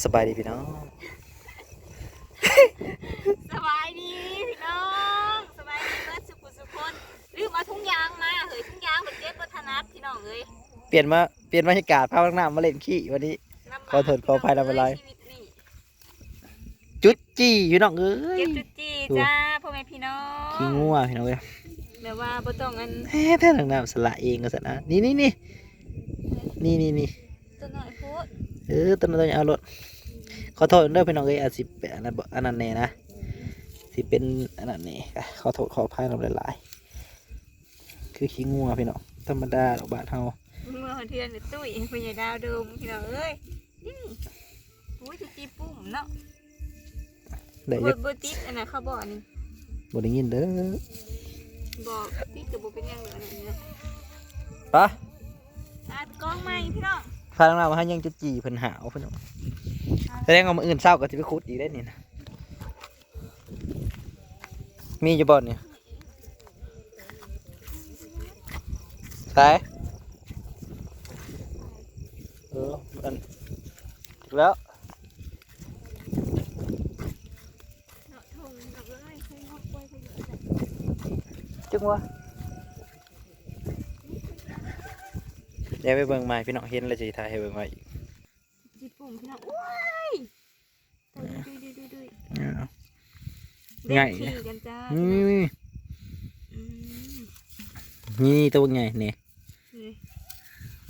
สบายดีพี่น้อง สบายดีพี่น้องสบายดีเบิดสุขุสุคนลืมเอาทุ่งยางมาเฮ้ยทุ่งยางเป็นเด็กวัฒนัทพี่น้องเอ้ยเปลี่ยนมาเปลี่ยนบรรยากาศพาข้างหน้ามาเล่นขี้วันนี้ ลำบากขอโทษขออภัยนะเป็นไร ชีวิตนี่จุดจี้พี่น้องเอ้ยเก็บจุดจีจ้าพ่อแม่พี่น้องขี้งัวพี่น้องเอ้ยแบบว่าบ่ต้องอันแท้แท้ทางน้ำสละเองก็สนะนี่นี่นี่นี่นี่นี่ตัวน้อยโพดเออตอนนั้นต้องเอารถขอโทษเด้อพี่น้องเอ้ยอาจสิเป็นอันนั้นบ่อันนั้นแน่นะสิเป็นอันนั้นแน่ก็ขอโทษขออภัยเราหลายๆคือขี้งัวพี่น้องธรรมดาดอกบาทเฮาเมื่อวันเทือนเนี่ยตุ้ยพ่อใหญ่ดาวเดิมพี่น้องเอ้ยนี่โอ้ยจุดจีปุ่มเนาะได้บ่ยักบ่ติดอันน่ะเขาบอกนี่บ่ได้ยินเด้อบอกติดก็บ่เป็นหยังเลยอันนี้เนาะปะอะกล้องใหม่พี่น้องพาทางน้ำมาให้ยังจุดจี้เพิ่นหาวพี่น้องแสดงว่ามื้ออื่นเช้าก็สิไปขุดอีกได้นี่นะมีอยู่บ่เนี่ยใช่เอออันแล้วเนาะทุ่งกับเอ้ยเคยฮอกไว้เคยอยู่จ้ะ จึงวะ เดี๋ยวไปเบิ่งใหม่พี่น้องเห็นแล้วจะถ่ายให้เบิ่งใหม่อีกจีปุ่มพี่น้องโอ้ยดุยดุยดุยดุยเอาเล่นง่ายขี่กันจ้านี่อืมนี่ตัวใหญ่เนี่ยนี่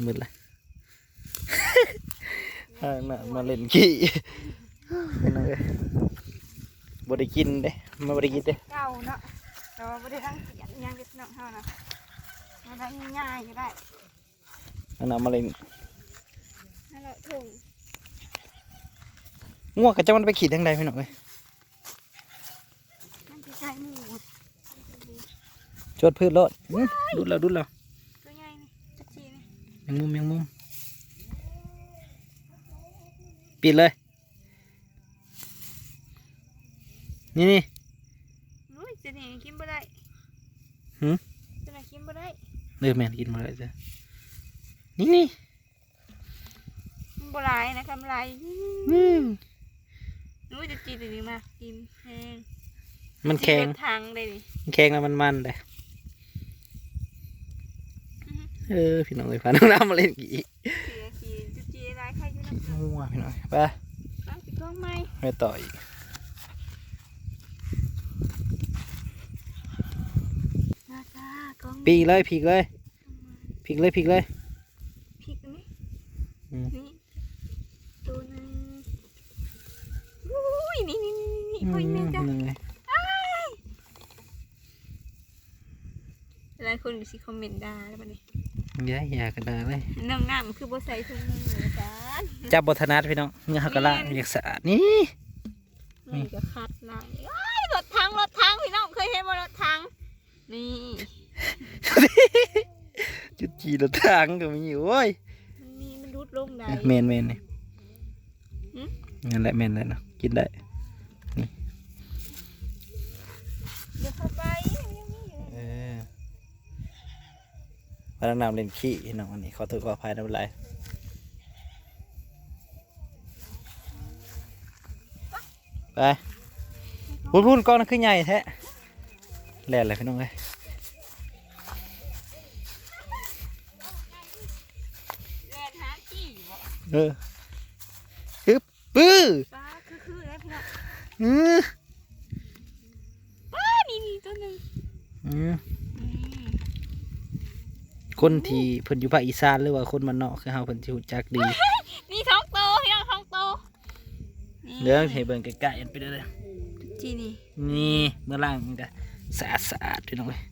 มืดละข้างหน้ามาเล่นขี้พี่น้องเอ้ยบ่ได้กินเด้มาบ่ได้กินเด้เก่าเนาะแต่ว่าไม่ได้ตั้งเสียงอิหยังเด็ดน้องเท่านะมาได้ง่ายๆก็ได้ ข้างหน้ามาเล่นให้เราถุงง่วงกะจะมันไปขี่ทางใดพี่น้องเอ้ยมันจะใช้หมูชดพืชรถอื้อดุดแล้วดุดแล้วตัวใหญ่นี่จักจีนี่ยังมุมยังมุมปิดเลย นี่นี่อุ้ยจะหนีกินบ่ได้หืมจะไหนกินบ่ได้เลือแม่นกินมาเลยจ้ะ นี่นี่มันบ่หลายนะคำลายอืมนู้จะจีตัวนี้มากินแห้งมันแข็งสิเป็นทางได้ดิมันแข็งแล้วมันมันเลยเออพี่น้องเอ้ยพาน้องน้ำมาเล่นกี่เสียขี่จะจีอะไรใครอยู่น้ำงัวพี่น้องไปตั้งปิดกล้องไหมไปต่ออีกมาจ้ากล้องปีกเลยปีกเลยปีกเลยปีกเลยพริกนี่อืม นี่ตัวหนึงอุ้ยนี่นี่นี่นี่อืพอมอีกหนึงจ้ะหนึ่งเลยหลายคนก็สิคอมเมนต์ด่าแล้วบัดนี้ย้ายยากันได้เลยน้องน้ำคือบ่ใส่ถุงมือจ้าจับบทนัดพี่น้องเงาหักกะละอยากสะอาดนี่นี่ก็คัดล้างเอ้ยรถถังรถถังพี่น้องเคยเห็นบ่รถถังนี่จุดจีรถทางก็มีอยู่โอ้ยมันมีมันรุด ลงได้เมนเมนนี่หืมนั่นแหละเมนเลยเนาะกินได้เดี๋ยวเข้าไปยังมีอยู่เออพนักนำเล่นขี้พี่น้องวันนี้ขอโทษขออภัยนะเป็นไรไปพูดพูดกล้องนั่นคือใหญ่แท้แล่นเลยพี่น้องเลย เออฮึบปื้อป้าคือคือแล้วพี่น้องอือป้านี่นี่ตัวหนึงอืออืมคนที่เพิ่นอยู่ภาคอีสานหรือว่าคนมันนอกคือเฮาเพิ่นสิรู้จักดี นี่ท้องโตพี่น้องท้องโตนี่เดี๋ยวให้เบิ่งใกล้ๆอันไปเด้อจีนี่นี่เมื่อล่างมันก็สะอาดสะอาดพี่น้องเอ้ย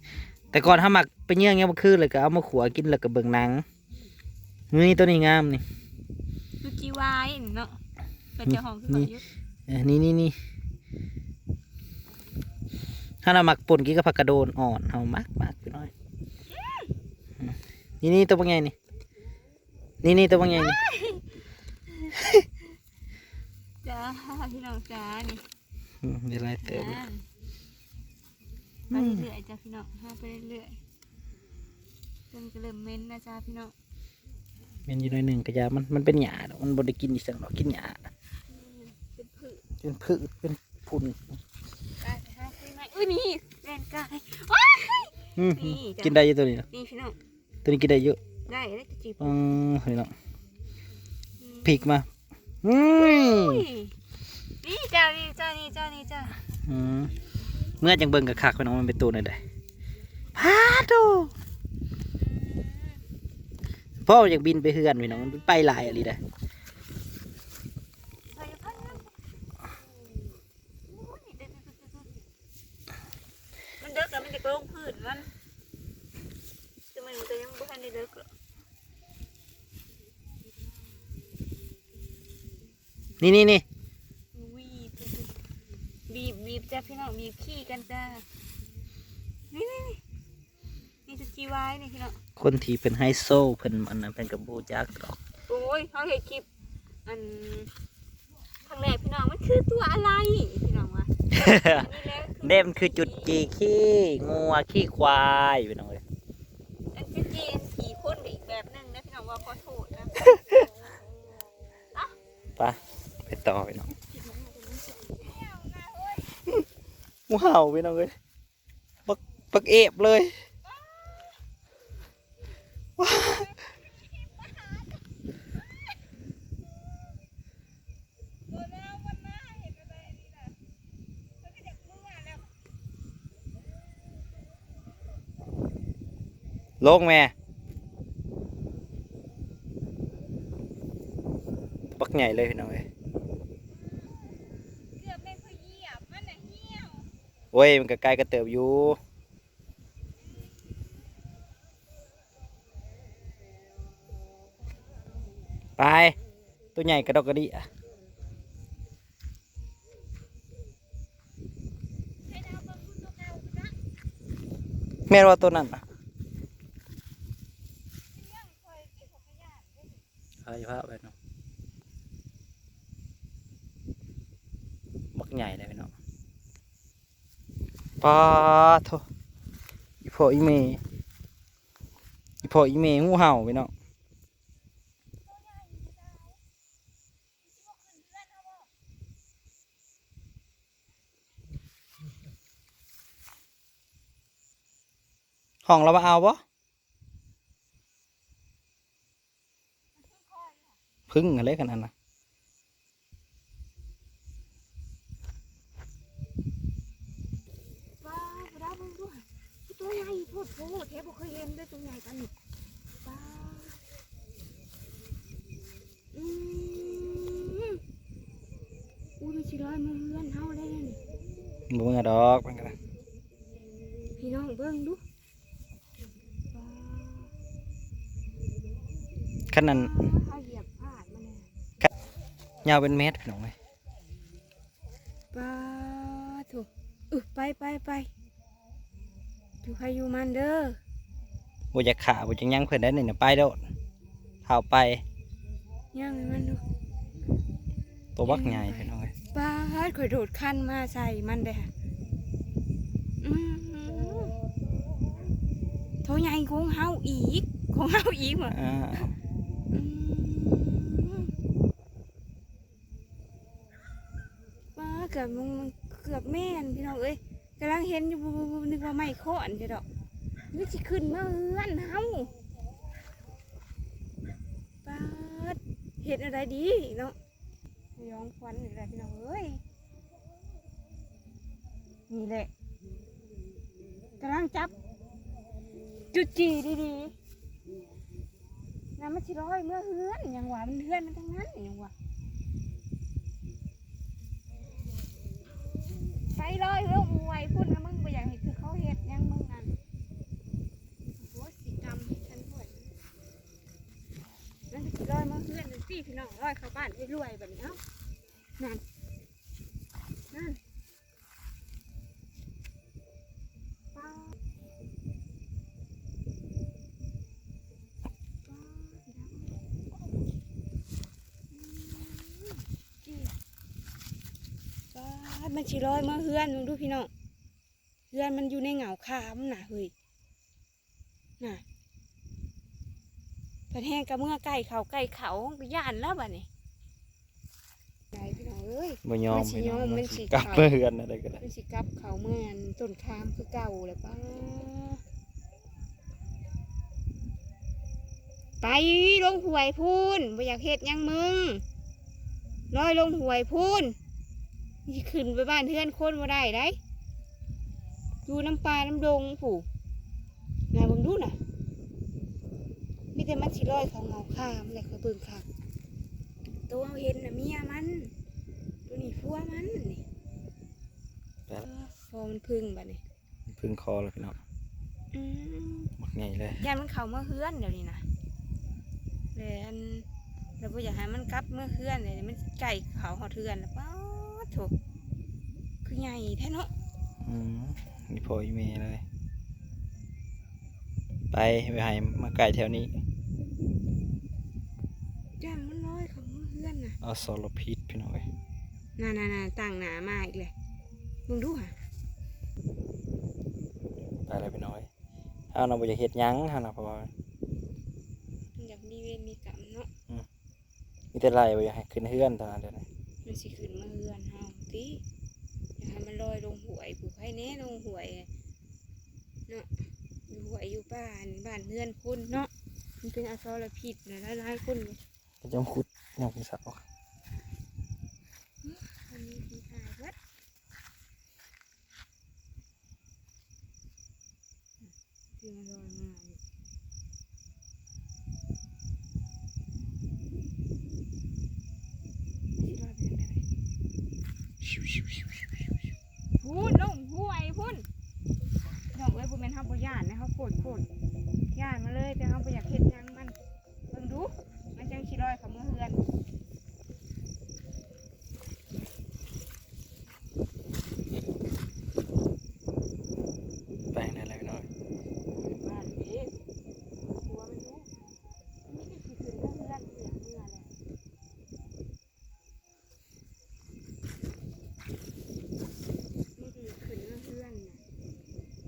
แต่ก่อนถ้าหมักไปเยี่ยงเงี้ยมันคือเลยก็เอามาขัวกินแล้วก็เบิ่งหนังนี่ตัวนี้งามนี่ ลูกจีวายนี่เนาะ เป็นเจ้าของคือเขาอยู่เออนี่นี่นี่ถ้าเราหมักป่นกินกับผักกระโดนอ่อนเอามักมักพี่น้อยอืมนี่นี่ตัวบางใหญ่นี่นี่นี่ตัวบางใหญ่นี่จ้าพี่น้องจ้านี่อืมเดี๋ยวไล่เติมจ้าไปเรื่อยๆจ้าพี่น้องห้าไปเรื่อยๆจนก็เริ่มเม้นนะจ้าพี่น้องเมนอยู่หน่อยหนึ่งกระยามันมันเป็นหยาดอกมันบไดกินอีสังหรอกกินหยา เป็นพืชเป็นพุ่นกายไปหาคุยไหมอุ้ยนี่แรงกายว้ายอืมนี่จ้ะกินได้เยอะตัวนี้นะนี่พี่น้องตัวนี้กินได้เยอะได้ได้จะจีบอืมพี่น้องพริกมาอืมอุ้ยนี่จ้านี่จ้านี่จ้านี่จ้าอืมเมื่อจังเบิ่งกับคักพี่น้องมันเป็นตัวไหนได้พาโตพ่ออยากบินไปเฮือนพี่น้องมันไปหลายอะไรได้ ใส่พันนะอุ้ยเด็ดๆๆๆ มันเด็กแล้วมันจะลงพื้นมันแต่มันจะยังบ่ทันได้เด็กหรอกนี่นี่นี่วีบบีบบีบจ้าพี่น้องบีบขี้กันจ้า นี่นี่นี่นี่จะจีวายนี่พี่น้อง คนที่เป็นไฮโซเพิ่นมันนั้นเป็นกับบูจักดอก โอ้ยเขาเห็นคลิปอันครั้งแรกพี่ น้องมันคือตัวอะไรพี่น้องวะนี่แหละเด่มนคือจุดจีขี้งัวขี้ควายพี่น้องเลยอันจะจีอันขี่พ่นไปอีกแบบหนึงนะพี่น้องว่าขอโทษนะไปไปต่อพี่น้องว้าวพี่น้องเลยปักปักเอฟเลยว้า ลงแม่ปักใหญ่เลยพี่น้องเลยเกือบเป็นเขาเหยียบมันน่ะเหี้ยวโอ้ยมันก็ไกลกระเติบอยู่ไปตัวใหญ่กระดอกกระดิอะให้ดาวเบิ่งคุณตัวเก่าคุณนะแม่นว่าตัวนั้นอะ อะไรภาพไปเนาะบักใหญ่เลยพี่น้องปาโถอีพ่ออีเมอีพ่ออีเมงูเห่าพี่น้องห้องเรามาเอาปะ พึ่งอะไรกันนั่นนะโอ้ยตัวใหญ่โพดโพดเทปเคยเห็นด้วยตัวใหญ่กันนี่ว้าอืมอุ้ยมันสิร้อยมือเฮือนเฮาได้นี่บ่มึงอะดอกมันกันนะพี่น้องเบิ่งดูว้าวขนาด เขาเหยียบพลาดมาเลย ยาวเป็นเมตรพี่น้องเลยป้าถูกเออไปไปไปอยู่ใครอยู่มันเด้อบ่จะขาบ่จะยังเพื่อนได้หนึ่งน่ะไปโดดเท้าไปย่างให้มันดูตัวบักใหญ่พี่น้องเลยป้าดข่อยโดดขั้นมาใส่มันเด้ออืมโทใหญ่ของเฮาอีกของเฮาอีกเหรอ อ่า อืมป้า เกือบมึงเกือบแม่นพี่น้องเอ้ยกำลังเห็นอยู่นึกว่าไม่โค่อนเด้อดอกนี่สิขึ้นมาเฮือนเฮาปาดเห็นอะไรดีเนาะย้องควันนี่แหละพี่น้องเอ้ยนี่แหละกำลังจับ จุดจีดีๆน้ำมันสิร้อยเมื่อเฮือนอย่างว่ามันเฮือนมันทั้งนั้นอย่างว่า ไปเลยเรื่องมวยพุ่นนะมึงไปอย่างเห็นคือเขาเห็ดยังมึงนั่นโอ้สีดำฉันด้วยนั่นสิร้อยมาเพื่อนนั่นสิพี่น้องร้อยเข้าบ้านให้รวยแบบนี้เอ้านั่นนั่นป้าป้าสีดำ ป้าด มันชิร้อยมาเฮือนมึงดูพี่น้องเฮือนมันอยู่ในเหงาคามน่ะเฮ้ยน่ะประแห้งกับเมื่อไก่เขาไก่เขาก็ย่านแล้วบ่เนี่ยไก่พี่น้องเอ้ยบ่ยอมมันสิพี่น้องยอมมัมันนสิสิกลับเข้าเพื่อนอะไรก็ได้มันสิกลับเขาเมื่อนต้นคามคือเก่าเลยป้าไปลงหวยพูนบ่อยากเฮ็ดหยังมึงลอยลงหวยพูนนี่ ขึ้นไปบ้านเพื่อนคนบ่ได้ได้อยู่น้ำปลาน้ำดงผู้น่าเบิ่งดูน่ะมีแต่มันสิลอยของเงาข้ามแหละก็เบิ่งค่ะตัวเอาเห็นน่ะเมียมัน ตัวนี้พัวมันนี่แต่เออพอมันพึ่งบัดนี้พึ่งคอแล้วพี่น้องอืมมักใหญ่เลยยานมันเข้าเมื่อเฮือนเดี๋ยวนี้นะเลยอันเราบ่อยากให้มันกลับเมื่อเฮือนเลยมันไก่เขาหอดเฮือนแล้วป้าด โถูกคือใหญ่แท้เนาะอืมนี่พ่ออีเมย์เลย ไปไปให้มาไก่แถวนี้ยานมันลอยเข้าเมื่อเฮือนน่ะเอาสารพิษพี่น้องเอ้ยน่าน่าๆๆต่างหนามาอีกเลยมึงดูค่ะไปเลยพี่น้องเอ้ยเอาเราบ่อยากเฮ็ดหยังฮะนะเพราะว่ามันอยากมีเวรมีกรรมเนาะมีแต่ไรบ่อยากให้ขึ้นเฮือนตอนนั้นเดี๋ยวนี้มันสิขึ้นเมื่อเฮือนเฮาติอยากให้มันลอยลงห วยผู้ใครแน่ลงหวยเนาะอยู่หวยอยู่บ้านบ้านเฮือนคนเนาะมันเป็นอสรพิษนะหลายๆคนเลยก็จะขุดยามเช้าอันนี้ผีถ่ายวัดที่มันลอยมาอยู่สิลอยไปทางใดพูนลง ห้วยพุ่นดอกเอ้ยพุ่นเป็นห้าบย่านนะเขาโคตรโคตรย่านมาเลยแต่เขาบ่อยากเห็นยังมันเบิ่งดูมันจังชิลอยเขามือเฮือน ไปนั่นแหละพี่น้อง บ้านเอ๊ะหัวมันรู้มันมีแต่ขี้ขึ้นเมื่อเฮือนเสียงเมื่อเลยไม่ดีขึ้นเมื่อเฮือนน่ะ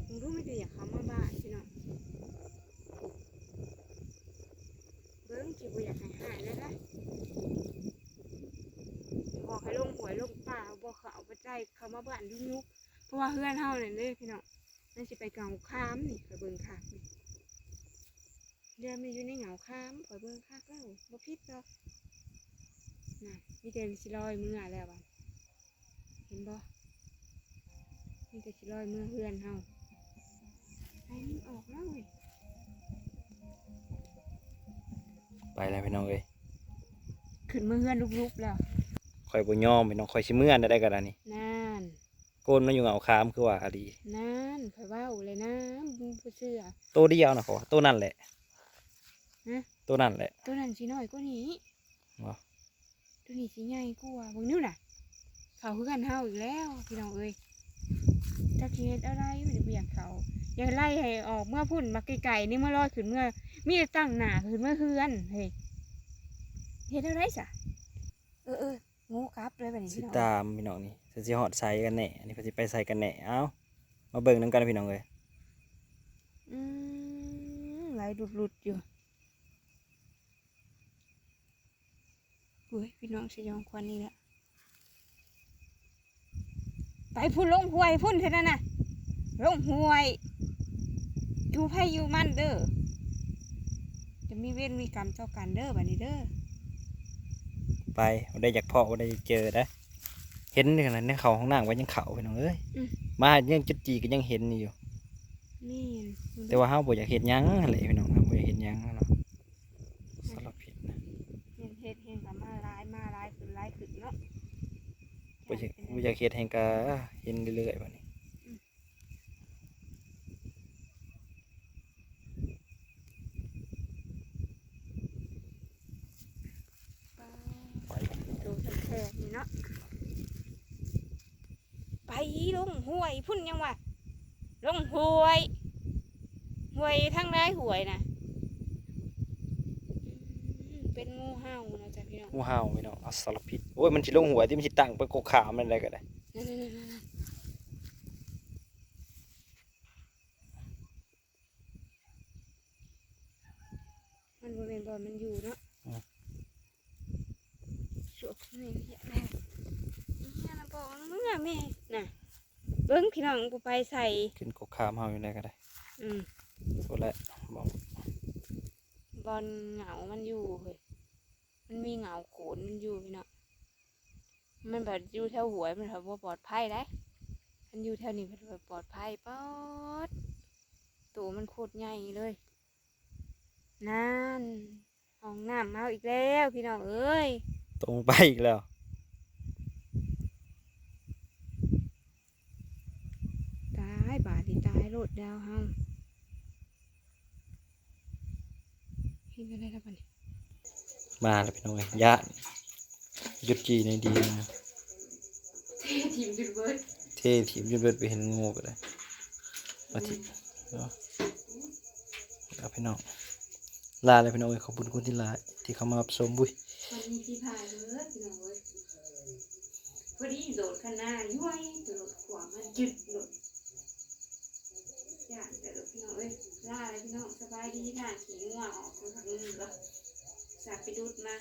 มึงรู้ไม่ดีอยากเขามาบ้านพี่น้องเบิ้งจีบอยากให้หายแล้วนะบอกให้ลงหวยลงป่าบอกเขาเอาไปใจเขา มาบ้านยุ่งยุกเพราะว่าเฮือนเฮาเนี่ยเลยพี่น้องนั่นสิไปเก่าค้ามนี่ไปเบิ่งคักนี่เดือนมันอยู่ในเหงาค้ามไปเบิ่งคักแล้วบ่ผิดดอกน่ะมีแต่สิลอยมือแล้วบัดเห็นบ่มีแต่สิลอยมือเฮือนเฮาไอ้มันออกแล้วเว้ยไปแล้วพี่น้องเอ้ยขึ้นมือเฮือนลุกๆแล้ว ข่อยบ่ยอมพี่น้องข่อยสิเมื่อนได้ก็ได้นี่นั่นโกนมาอยู่เหงาคามคือว่าดีนั่นข่อยเว้าเลยนะมึงบ่เชื่อโตเดียวนะเขาว่าโตนั่นแหละฮะโตนั่นแหละ ตัวนั้นสิน้อยกว่านี้บ่ตัวนี้สิใหญ่กว่าเบิ่งนิ้วน่ะเขาคือกันเฮาอีกแล้วพี่น้องเอ้ยจักสิเฮ็ดอะไรมันบ่อยากเขาอยากไล่ให้ออกเมื่อพุ่นมาไกลๆนี่เมื่อลอยขึ้นเมื่อ มีแต่ตั้งหน้าขึ้นเมื่อเฮือนเฮ้ยเฮ็ดอะไรซะเออเออ งูกลับเลยบัดนี้สิพี่น้องตามพี่น้องนี่สิสิฮอดใส่กันแน่อันนี้เพิ่นสิไปใส่กันแน่เอ้ามาเบิ่งนํกันพี่น้องเอ้ยอืมไหลหลุดๆอยู่อุ้ยพี่น้องสยองควันนี่แหละไปพุ่นลงห้วยพุ่นเท่านั้นน่ะลงห้วยอยู่ไผอยู่มันเด้อจะมีเวรมีกรรมเจ้ากันเด้อบัดนี้เด้อ ไปบ่ได้อยากพอบ่ได้เจอนะเห็นขนาดในเขาห้องน้ำว่ายังเขาพี่น้องเอ้ยมายังจุดจีก็ยังเห็นอยู่นี่แต่ว่าเฮาบ่อยากเห็นหยังนั่นแหละพี่น้องครับบ่อยากเห็นหยังเนาะสารพิษนะเห็นเห็ดเห็นกับมาร้ายมาร้ายขึ้นร้ายขึ้นเนาะบ่อยากบ่อยากเห็นแห่งกะเห็นเรื่อยๆบัดนี้ ไป ไป ดูแท้ๆนี่เนาะไปลงห้วยพุ่นยังวะลงห้วยห้วยทั้งได้ห้วยนะอืมเป็นงูเห่านะ จ๊ะพี่น้องงูเห่าพี่น้องเอาสารพิษโอ้ยมันสิลงหัวที่มันสิตั้งไปกกขามมันอะไรก็ได้นั่นๆๆมันบริเวณบอลมันอยู่เนาะสวกนี่เหี้ยแม่แม่น่ะเบิ้งพี่น้องกูไปใส่ ขึ้นกกขามเฮาอยู่ไหนก็ได้อืมโซแหละบอกบอลเหงามันอยู่เฮ้ย มันมีเหงาโขนมันอยู่พี่น้องมันแบบอยู่แถวหวยมันแบบว่าปลอดภัยได้มันอยู่แถวนี้มันแบบปลอดภัยป๊อดตัวมันโคตรใหญ่เลยนั่นห้องน้ำมาอีกแล้วพี่น้องเอ้ยตรงไปอีกแล้วตายบาดนีตายโลดดาวเฮาเห็นกันได้แล้วปะเนี่ย มาแล้วพี่น้องเอ้ยญาติหยุดจีในดีนะทีมจุดเบิร์ดเท่ทีมหยุดเบิดไปเห็นงูก็ได้มาทีเนาะเอาพี่น้องลาเลยพี่น้องเอ้ยขอบคุณคนที่ลาที่เข้ามารับชมบุ้ยวันนี้ที่พายเบิร์ดพี่น้องเอ้ยพอดีโดดข้างหน้าย้วยโดดขวามันจึดโดดอย่างแต่โดดพี่น้องเอ้ยล่าเลยพี่น้องสบายดีด่านขี่ง่วงออกของทางนึงก็ สับไปดูดมา